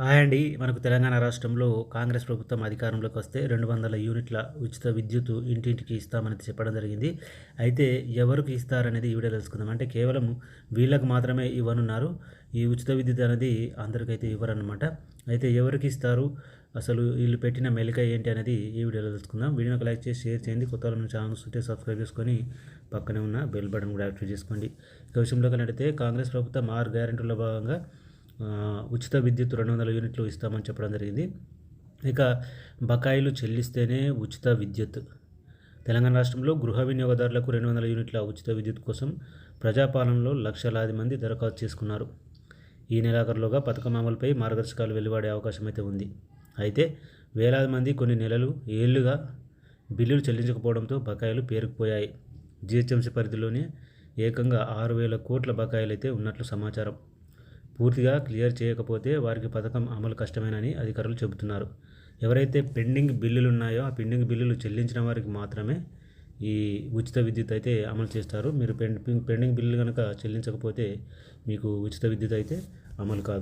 Hi అండి. మనకు తెలంగాణ రాష్ట్రంలో కాంగ్రెస్ ప్రభుత్వం అధికారంలోకి వస్తే రెండు వందల యూనిట్ల ఉచిత విద్యుత్ ఇంటింటికి ఇస్తామని చెప్పడం జరిగింది. అయితే ఎవరికి ఇస్తారనేది ఈ వీడియో తెలుసుకుందాం. అంటే కేవలం వీళ్ళకు మాత్రమే ఇవ్వనున్నారు. ఈ ఉచిత విద్యుత్ అనేది అందరికైతే ఇవ్వరన్నమాట. అయితే ఎవరికి ఇస్తారు? అసలు వీళ్ళు పెట్టిన మెలిక ఏంటి అనేది ఈ వీడియోలో తెలుసుకుందాం. వీడియోకి లైక్ చేసి షేర్ చేయండి. కొత్త వాళ్ళ ఛానల్ ఉంటే సబ్స్క్రైబ్ చేసుకొని పక్కనే ఉన్న బెల్ బటన్ కూడా యాక్టివేట్ చేసుకోండి. ఇక విషయంలోకి నడితే కాంగ్రెస్ ప్రభుత్వం ఆరు గ్యారెంటీలో భాగంగా ఉచిత విద్యుత్ రెండు వందల యూనిట్లు ఇస్తామని చెప్పడం జరిగింది. ఇక బకాయిలు చెల్లిస్తేనే ఉచిత విద్యుత్. తెలంగాణ రాష్ట్రంలో గృహ వినియోగదారులకు రెండు వందల యూనిట్ల ఉచిత విద్యుత్ కోసం ప్రజాపాలనలో లక్షలాది మంది దరఖాస్తు చేసుకున్నారు. ఈ నెలాఖరులోగా పథకం అమలుపై మార్గదర్శకాలు వెలువడే అవకాశం అయితే ఉంది. అయితే వేలాది మంది కొన్ని నెలలు ఏళ్ళుగా బిల్లులు చెల్లించకపోవడంతో బకాయిలు పేరుకుపోయాయి. జిహెచ్ఎంసీ పరిధిలోనే ఏకంగా ఆరు వేల కోట్ల బకాయిలు అయితే ఉన్నట్లు సమాచారం. పూర్తిగా క్లియర్ చేయకపోతే వారికి పథకం అమలు కష్టమేనని అధికారులు చెబుతున్నారు. ఎవరైతే పెండింగ్ బిల్లులు ఉన్నాయో ఆ పెండింగ్ బిల్లులు చెల్లించిన వారికి మాత్రమే ఈ ఉచిత విద్యుత్ అయితే అమలు చేస్తారు. మీరు పెండింగ్ పెండింగ్ బిల్లు కనుక చెల్లించకపోతే మీకు ఉచిత విద్యుత్ అయితే అమలు కాదు.